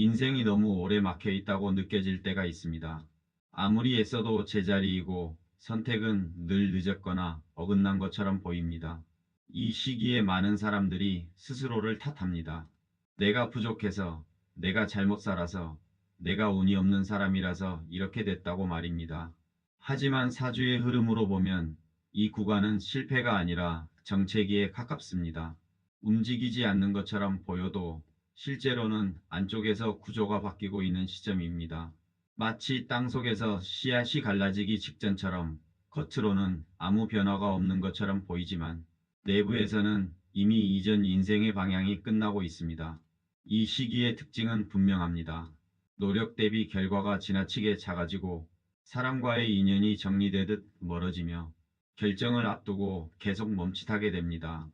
인생이 너무 오래 막혀 있다고 느껴질 때가 있습니다. 아무리 애써도 제자리이고 선택은 늘 늦었거나 어긋난 것처럼 보입니다. 이 시기에 많은 사람들이 스스로를 탓합니다. 내가 부족해서, 내가 잘못 살아서, 내가 운이 없는 사람이라서 이렇게 됐다고 말입니다. 하지만 사주의 흐름으로 보면 이 구간은 실패가 아니라 정체기에 가깝습니다. 움직이지 않는 것처럼 보여도 실제로는 안쪽에서 구조가 바뀌고 있는 시점입니다. 마치 땅속에서 씨앗이 갈라지기 직전처럼 겉으로는 아무 변화가 없는 것처럼 보이지만 내부에서는 이미 이전 인생의 방향이 끝나고 있습니다. 이 시기의 특징은 분명합니다. 노력 대비 결과가 지나치게 작아지고 사람과의 인연이 정리되듯 멀어지며 결정을 앞두고 계속 멈칫하게 됩니다.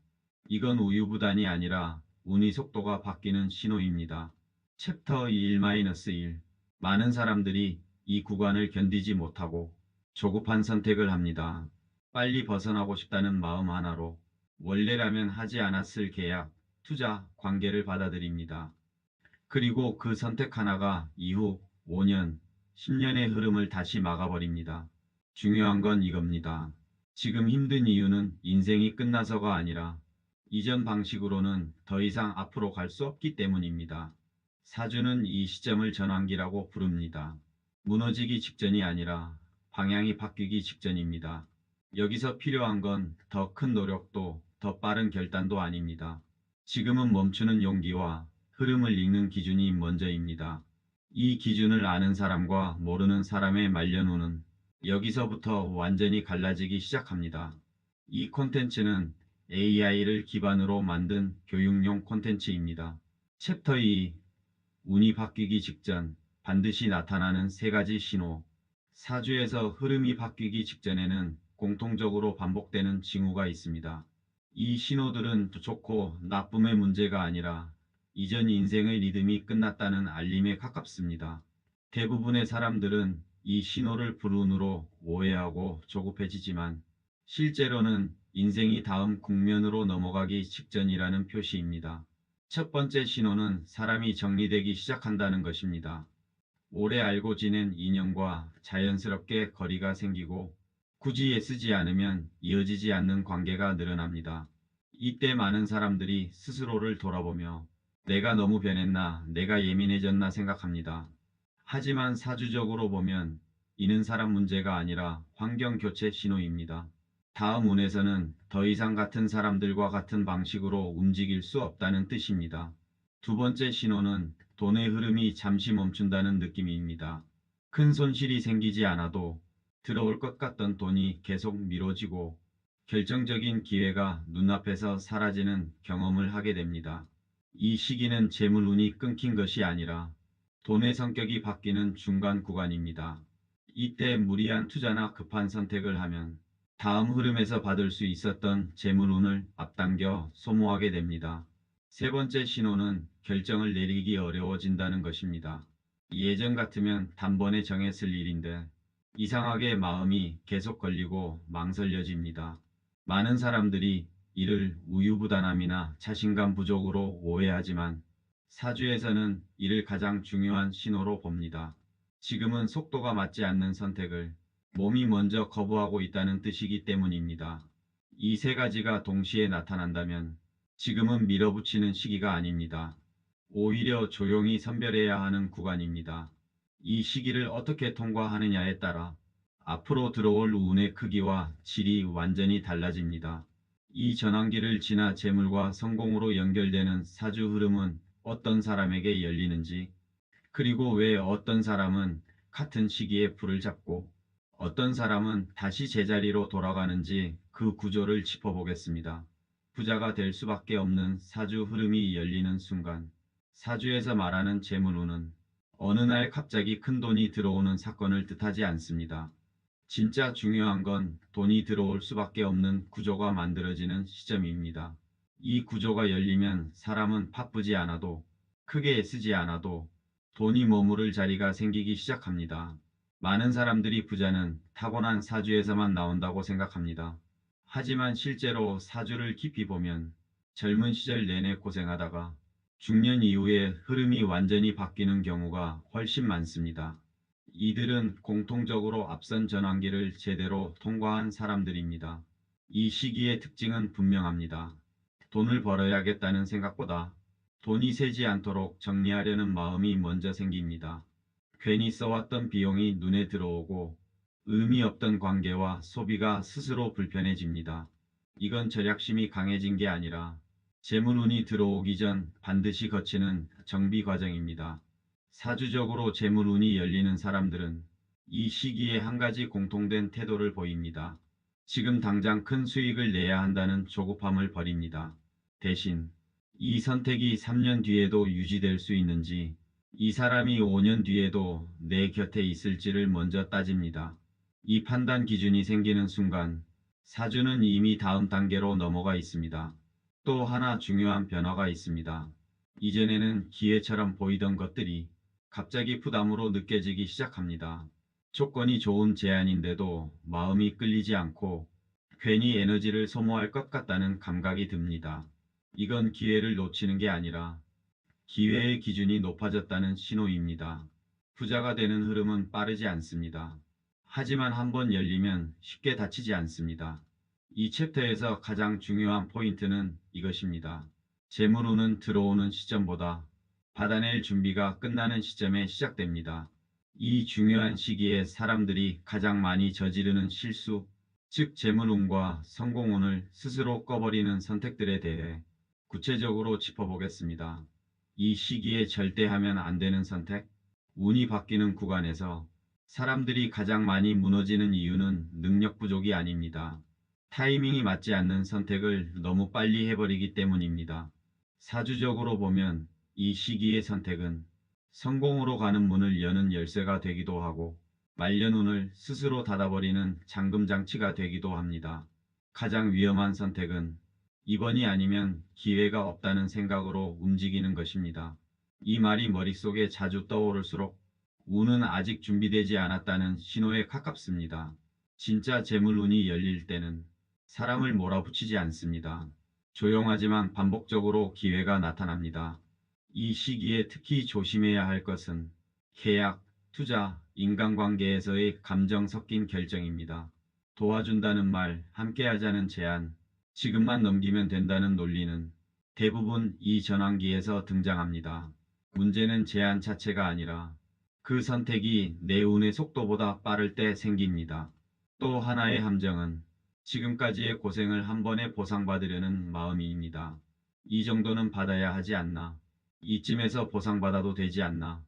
이건 우유부단이 아니라 운이 속도가 바뀌는 신호입니다. 챕터 1-1 많은 사람들이 이 구간을 견디지 못하고 조급한 선택을 합니다. 빨리 벗어나고 싶다는 마음 하나로 원래라면 하지 않았을 계약, 투자, 관계를 받아들입니다. 그리고 그 선택 하나가 이후 5년, 10년의 흐름을 다시 막아버립니다. 중요한 건 이겁니다. 지금 힘든 이유는 인생이 끝나서가 아니라 이전 방식으로는 더 이상 앞으로 갈 수 없기 때문입니다. 사주는 이 시점을 전환기라고 부릅니다. 무너지기 직전이 아니라 방향이 바뀌기 직전입니다. 여기서 필요한 건 더 큰 노력도 더 빠른 결단도 아닙니다. 지금은 멈추는 용기와 흐름을 읽는 기준이 먼저입니다. 이 기준을 아는 사람과 모르는 사람의 말년후는 여기서부터 완전히 갈라지기 시작합니다. 이 콘텐츠는 AI를 기반으로 만든 교육용 콘텐츠입니다. 챕터 2 운이 바뀌기 직전 반드시 나타나는 세 가지 신호 사주에서 흐름이 바뀌기 직전에는 공통적으로 반복되는 징후가 있습니다. 이 신호들은 좋고 나쁨의 문제가 아니라 이전 인생의 리듬이 끝났다는 알림에 가깝습니다. 대부분의 사람들은 이 신호를 불운으로 오해하고 조급해지지만 실제로는 인생이 다음 국면으로 넘어가기 직전이라는 표시입니다. 첫 번째 신호는 사람이 정리되기 시작한다는 것입니다. 오래 알고 지낸 인연과 자연스럽게 거리가 생기고 굳이 애쓰지 않으면 이어지지 않는 관계가 늘어납니다. 이때 많은 사람들이 스스로를 돌아보며 내가 너무 변했나, 내가 예민해졌나 생각합니다. 하지만 사주적으로 보면 이는 사람 문제가 아니라 환경 교체 신호입니다. 다음 운에서는 더 이상 같은 사람들과 같은 방식으로 움직일 수 없다는 뜻입니다. 두 번째 신호는 돈의 흐름이 잠시 멈춘다는 느낌입니다. 큰 손실이 생기지 않아도 들어올 것 같던 돈이 계속 미뤄지고 결정적인 기회가 눈앞에서 사라지는 경험을 하게 됩니다. 이 시기는 재물운이 끊긴 것이 아니라 돈의 성격이 바뀌는 중간 구간입니다. 이때 무리한 투자나 급한 선택을 하면 다음 흐름에서 받을 수 있었던 재물운을 앞당겨 소모하게 됩니다. 세 번째 신호는 결정을 내리기 어려워진다는 것입니다. 예전 같으면 단번에 정했을 일인데 이상하게 마음이 계속 걸리고 망설여집니다. 많은 사람들이 이를 우유부단함이나 자신감 부족으로 오해하지만 사주에서는 이를 가장 중요한 신호로 봅니다. 지금은 속도가 맞지 않는 선택을 몸이 먼저 거부하고 있다는 뜻이기 때문입니다. 이 세 가지가 동시에 나타난다면 지금은 밀어붙이는 시기가 아닙니다. 오히려 조용히 선별해야 하는 구간입니다. 이 시기를 어떻게 통과하느냐에 따라 앞으로 들어올 운의 크기와 질이 완전히 달라집니다. 이 전환기를 지나 재물과 성공으로 연결되는 사주 흐름은 어떤 사람에게 열리는지, 그리고 왜 어떤 사람은 같은 시기에 불을 잡고 어떤 사람은 다시 제자리로 돌아가는지 그 구조를 짚어보겠습니다. 부자가 될 수밖에 없는 사주 흐름이 열리는 순간 사주에서 말하는 재물운은 어느 날 갑자기 큰 돈이 들어오는 사건을 뜻하지 않습니다. 진짜 중요한 건 돈이 들어올 수밖에 없는 구조가 만들어지는 시점입니다. 이 구조가 열리면 사람은 바쁘지 않아도 크게 애쓰지 않아도 돈이 머무를 자리가 생기기 시작합니다. 많은 사람들이 부자는 타고난 사주에서만 나온다고 생각합니다. 하지만 실제로 사주를 깊이 보면 젊은 시절 내내 고생하다가 중년 이후에 흐름이 완전히 바뀌는 경우가 훨씬 많습니다. 이들은 공통적으로 앞선 전환기를 제대로 통과한 사람들입니다. 이 시기의 특징은 분명합니다. 돈을 벌어야겠다는 생각보다 돈이 새지 않도록 정리하려는 마음이 먼저 생깁니다. 괜히 써왔던 비용이 눈에 들어오고 의미 없던 관계와 소비가 스스로 불편해집니다. 이건 절약심이 강해진 게 아니라 재물운이 들어오기 전 반드시 거치는 정비 과정입니다. 사주적으로 재물운이 열리는 사람들은 이 시기에 한 가지 공통된 태도를 보입니다. 지금 당장 큰 수익을 내야 한다는 조급함을 버립니다. 대신 이 선택이 3년 뒤에도 유지될 수 있는지 이 사람이 5년 뒤에도 내 곁에 있을지를 먼저 따집니다. 이 판단 기준이 생기는 순간 사주는 이미 다음 단계로 넘어가 있습니다. 또 하나 중요한 변화가 있습니다. 이전에는 기회처럼 보이던 것들이 갑자기 부담으로 느껴지기 시작합니다. 조건이 좋은 제안인데도 마음이 끌리지 않고 괜히 에너지를 소모할 것 같다는 감각이 듭니다. 이건 기회를 놓치는 게 아니라 기회의 기준이 높아졌다는 신호입니다. 부자가 되는 흐름은 빠르지 않습니다. 하지만 한번 열리면 쉽게 닫히지 않습니다. 이 챕터에서 가장 중요한 포인트는 이것입니다. 재물운은 들어오는 시점보다 받아낼 준비가 끝나는 시점에 시작됩니다. 이 중요한 시기에 사람들이 가장 많이 저지르는 실수, 즉 재물운과 성공운을 스스로 꺼버리는 선택들에 대해 구체적으로 짚어보겠습니다. 이 시기에 절대 하면 안 되는 선택, 운이 바뀌는 구간에서 사람들이 가장 많이 무너지는 이유는 능력 부족이 아닙니다. 타이밍이 맞지 않는 선택을 너무 빨리 해버리기 때문입니다. 사주적으로 보면 이 시기의 선택은 성공으로 가는 문을 여는 열쇠가 되기도 하고 말년운을 스스로 닫아버리는 잠금장치가 되기도 합니다. 가장 위험한 선택은 이번이 아니면 기회가 없다는 생각으로 움직이는 것입니다. 이 말이 머릿속에 자주 떠오를수록 운은 아직 준비되지 않았다는 신호에 가깝습니다. 진짜 재물운이 열릴 때는 사람을 몰아붙이지 않습니다. 조용하지만 반복적으로 기회가 나타납니다. 이 시기에 특히 조심해야 할 것은 계약, 투자, 인간관계에서의 감정 섞인 결정입니다. 도와준다는 말, 함께하자는 제안, 지금만 넘기면 된다는 논리는 대부분 이 전환기에서 등장합니다. 문제는 제안 자체가 아니라 그 선택이 내 운의 속도보다 빠를 때 생깁니다. 또 하나의 함정은 지금까지의 고생을 한 번에 보상받으려는 마음입니다. 이 정도는 받아야 하지 않나. 이쯤에서 보상받아도 되지 않나.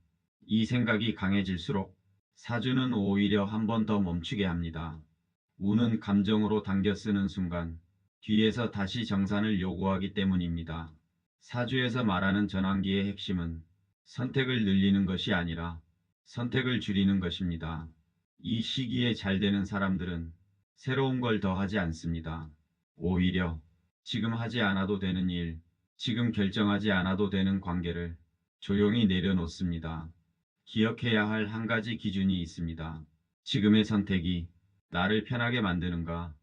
이 생각이 강해질수록 사주는 오히려 한 번 더 멈추게 합니다. 운은 감정으로 당겨 쓰는 순간 뒤에서 다시 정산을 요구하기 때문입니다. 사주에서 말하는 전환기의 핵심은 선택을 늘리는 것이 아니라 선택을 줄이는 것입니다. 이 시기에 잘 되는 사람들은 새로운 걸 더 하지 않습니다. 오히려 지금 하지 않아도 되는 일, 지금 결정하지 않아도 되는 관계를 조용히 내려놓습니다. 기억해야 할 한 가지 기준이 있습니다. 지금의 선택이 나를 편하게 만드는가,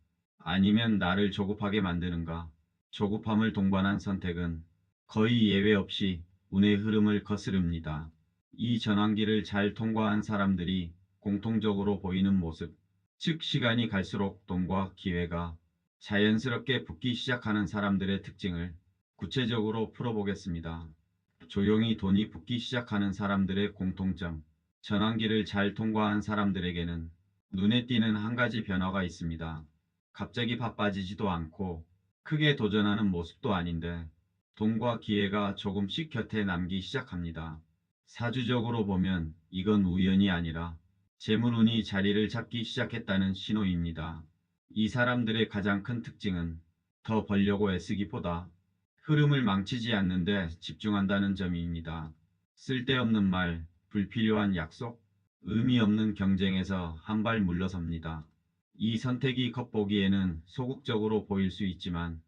아니면 나를 조급하게 만드는가. 조급함을 동반한 선택은 거의 예외 없이 운의 흐름을 거스릅니다. 이 전환기를 잘 통과한 사람들이 공통적으로 보이는 모습, 즉 시간이 갈수록 돈과 기회가 자연스럽게 붙기 시작하는 사람들의 특징을 구체적으로 풀어보겠습니다. 조용히 돈이 붙기 시작하는 사람들의 공통점, 전환기를 잘 통과한 사람들에게는 눈에 띄는 한 가지 변화가 있습니다. 갑자기 바빠지지도 않고 크게 도전하는 모습도 아닌데 돈과 기회가 조금씩 곁에 남기 시작합니다. 사주적으로 보면 이건 우연이 아니라 재물운이 자리를 잡기 시작했다는 신호입니다. 이 사람들의 가장 큰 특징은 더 벌려고 애쓰기보다 흐름을 망치지 않는데 집중한다는 점입니다. 쓸데없는 말, 불필요한 약속, 의미 없는 경쟁에서 한 발 물러섭니다. 이 선택이 겉보기에는 소극적으로 보일 수 있지만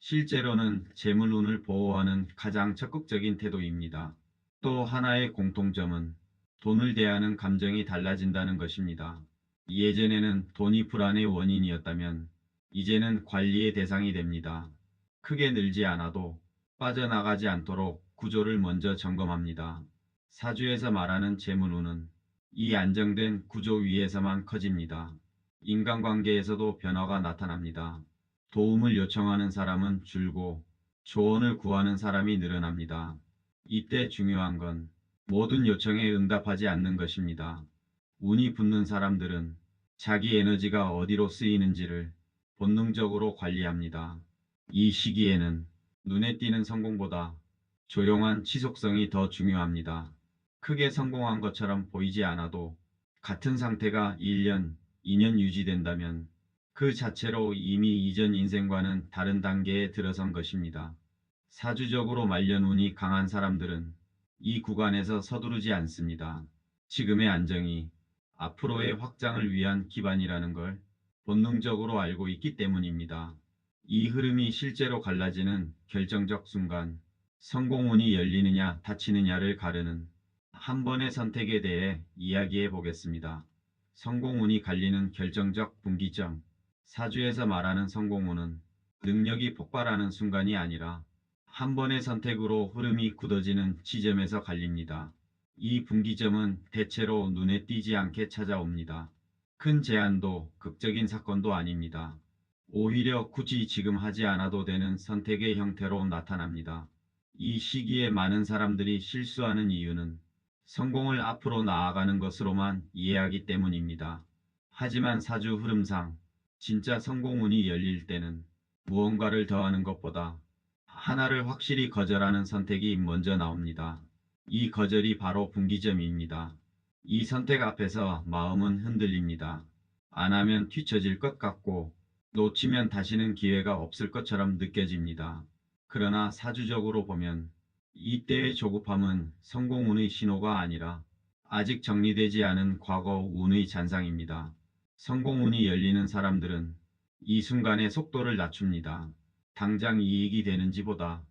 실제로는 재물운을 보호하는 가장 적극적인 태도입니다. 또 하나의 공통점은 돈을 대하는 감정이 달라진다는 것입니다. 예전에는 돈이 불안의 원인이었다면 이제는 관리의 대상이 됩니다. 크게 늘지 않아도 빠져나가지 않도록 구조를 먼저 점검합니다. 사주에서 말하는 재물운은 이 안정된 구조 위에서만 커집니다. 인간관계에서도 변화가 나타납니다. 도움을 요청하는 사람은 줄고 조언을 구하는 사람이 늘어납니다. 이때 중요한 건 모든 요청에 응답하지 않는 것입니다. 운이 붙는 사람들은 자기 에너지가 어디로 쓰이는지를 본능적으로 관리합니다. 이 시기에는 눈에 띄는 성공보다 조용한 지속성이 더 중요합니다. 크게 성공한 것처럼 보이지 않아도 같은 상태가 1년, 2년 유지된다면 그 자체로 이미 이전 인생과는 다른 단계에 들어선 것입니다. 사주적으로 말년운이 강한 사람들은 이 구간에서 서두르지 않습니다. 지금의 안정이 앞으로의 확장을 위한 기반이라는 걸 본능적으로 알고 있기 때문입니다. 이 흐름이 실제로 갈라지는 결정적 순간 성공운이 열리느냐 닫히느냐를 가르는 한 번의 선택에 대해 이야기해 보겠습니다. 성공운이 갈리는 결정적 분기점 사주에서 말하는 성공운은 능력이 폭발하는 순간이 아니라 한 번의 선택으로 흐름이 굳어지는 지점에서 갈립니다. 이 분기점은 대체로 눈에 띄지 않게 찾아옵니다. 큰 제안도 극적인 사건도 아닙니다. 오히려 굳이 지금 하지 않아도 되는 선택의 형태로 나타납니다. 이 시기에 많은 사람들이 실수하는 이유는 성공을 앞으로 나아가는 것으로만 이해하기 때문입니다. 하지만 사주 흐름상 진짜 성공운이 열릴 때는 무언가를 더하는 것보다 하나를 확실히 거절하는 선택이 먼저 나옵니다. 이 거절이 바로 분기점입니다. 이 선택 앞에서 마음은 흔들립니다. 안 하면 뒤처질 것 같고 놓치면 다시는 기회가 없을 것처럼 느껴집니다. 그러나 사주적으로 보면 이때의 조급함은 성공운의 신호가 아니라 아직 정리되지 않은 과거 운의 잔상입니다. 성공운이 열리는 사람들은 이 순간의 속도를 낮춥니다. 당장 이익이 되는지보다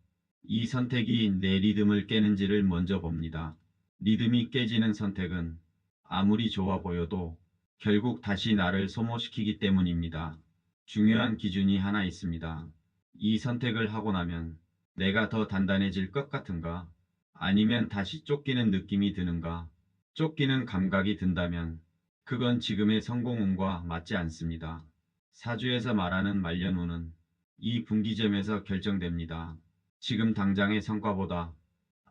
이 선택이 내 리듬을 깨는지를 먼저 봅니다. 리듬이 깨지는 선택은 아무리 좋아 보여도 결국 다시 나를 소모시키기 때문입니다. 중요한 기준이 하나 있습니다. 이 선택을 하고 나면 내가 더 단단해질 것 같은가? 아니면 다시 쫓기는 느낌이 드는가? 쫓기는 감각이 든다면 그건 지금의 성공운과 맞지 않습니다. 사주에서 말하는 말년운은 이 분기점에서 결정됩니다. 지금 당장의 성과보다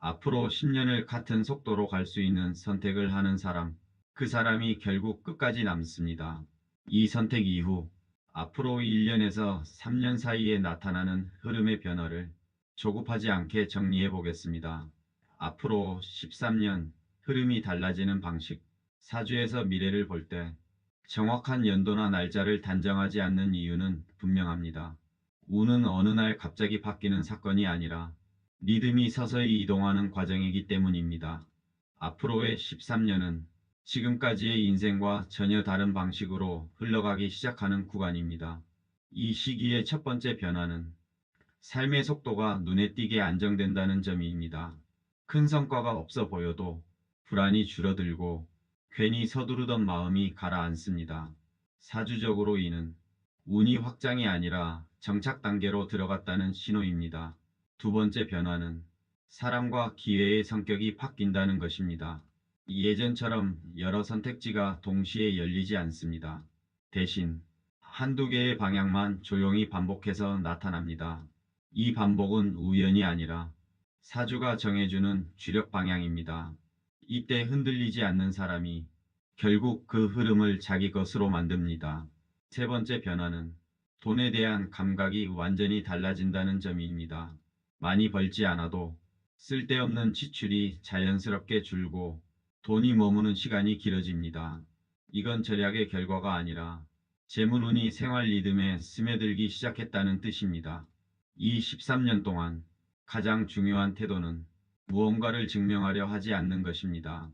앞으로 10년을 같은 속도로 갈 수 있는 선택을 하는 사람, 그 사람이 결국 끝까지 남습니다. 이 선택 이후 앞으로 1년에서 3년 사이에 나타나는 흐름의 변화를 조급하지 않게 정리해 보겠습니다. 앞으로 13년 흐름이 달라지는 방식, 사주에서 미래를 볼 때 정확한 연도나 날짜를 단정하지 않는 이유는 분명합니다. 운은 어느 날 갑자기 바뀌는 사건이 아니라 리듬이 서서히 이동하는 과정이기 때문입니다. 앞으로의 13년은 지금까지의 인생과 전혀 다른 방식으로 흘러가기 시작하는 구간입니다. 이 시기의 첫 번째 변화는 삶의 속도가 눈에 띄게 안정된다는 점입니다. 큰 성과가 없어 보여도 불안이 줄어들고 괜히 서두르던 마음이 가라앉습니다. 사주적으로 이는 운이 확장이 아니라 정착 단계로 들어갔다는 신호입니다. 두 번째 변화는 사람과 기회의 성격이 바뀐다는 것입니다. 예전처럼 여러 선택지가 동시에 열리지 않습니다. 대신 한두 개의 방향만 조용히 반복해서 나타납니다. 이 반복은 우연이 아니라 사주가 정해주는 주력 방향입니다. 이때 흔들리지 않는 사람이 결국 그 흐름을 자기 것으로 만듭니다. 세 번째 변화는 돈에 대한 감각이 완전히 달라진다는 점입니다. 많이 벌지 않아도 쓸데없는 지출이 자연스럽게 줄고 돈이 머무는 시간이 길어집니다. 이건 절약의 결과가 아니라 재물운이 생활 리듬에 스며들기 시작했다는 뜻입니다. 이 13년 동안 가장 중요한 태도는 무언가를 증명하려 하지 않는 것입니다.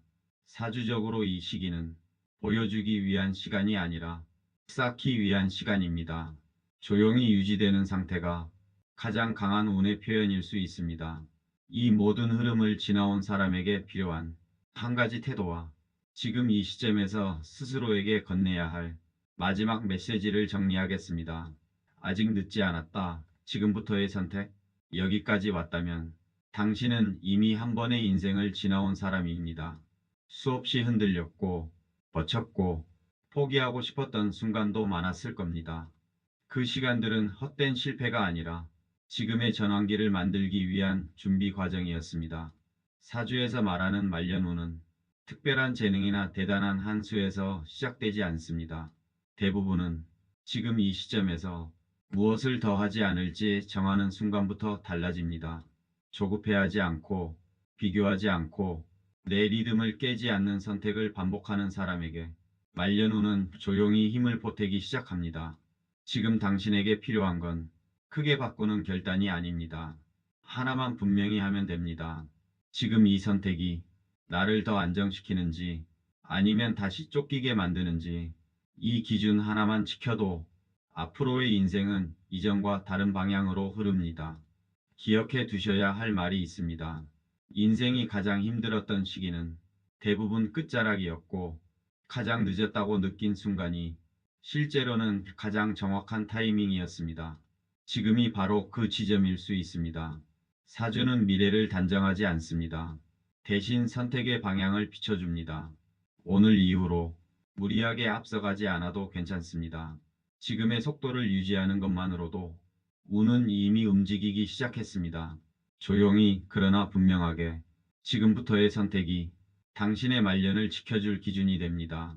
사주적으로 이 시기는 보여주기 위한 시간이 아니라 쌓기 위한 시간입니다. 조용히 유지되는 상태가 가장 강한 운의 표현일 수 있습니다. 이 모든 흐름을 지나온 사람에게 필요한 한 가지 태도와 지금 이 시점에서 스스로에게 건네야 할 마지막 메시지를 정리하겠습니다. 아직 늦지 않았다. 지금부터의 선택. 여기까지 왔다면 당신은 이미 한 번의 인생을 지나온 사람입니다. 수없이 흔들렸고, 버텼고, 포기하고 싶었던 순간도 많았을 겁니다. 그 시간들은 헛된 실패가 아니라 지금의 전환기를 만들기 위한 준비 과정이었습니다. 사주에서 말하는 말년운은 특별한 재능이나 대단한 한 수에서 시작되지 않습니다. 대부분은 지금 이 시점에서 무엇을 더 하지 않을지 정하는 순간부터 달라집니다. 조급해하지 않고 비교하지 않고 내 리듬을 깨지 않는 선택을 반복하는 사람에게 말년운은 조용히 힘을 보태기 시작합니다. 지금 당신에게 필요한 건 크게 바꾸는 결단이 아닙니다. 하나만 분명히 하면 됩니다. 지금 이 선택이 나를 더 안정시키는지 아니면 다시 쫓기게 만드는지 이 기준 하나만 지켜도 앞으로의 인생은 이전과 다른 방향으로 흐릅니다. 기억해 두셔야 할 말이 있습니다. 인생이 가장 힘들었던 시기는 대부분 끝자락이었고 가장 늦었다고 느낀 순간이 실제로는 가장 정확한 타이밍이었습니다. 지금이 바로 그 지점일 수 있습니다. 사주는 미래를 단정하지 않습니다. 대신 선택의 방향을 비춰줍니다. 오늘 이후로 무리하게 앞서가지 않아도 괜찮습니다. 지금의 속도를 유지하는 것만으로도 운은 이미 움직이기 시작했습니다. 조용히 그러나 분명하게 지금부터의 선택이 당신의 말년을 지켜줄 기준이 됩니다.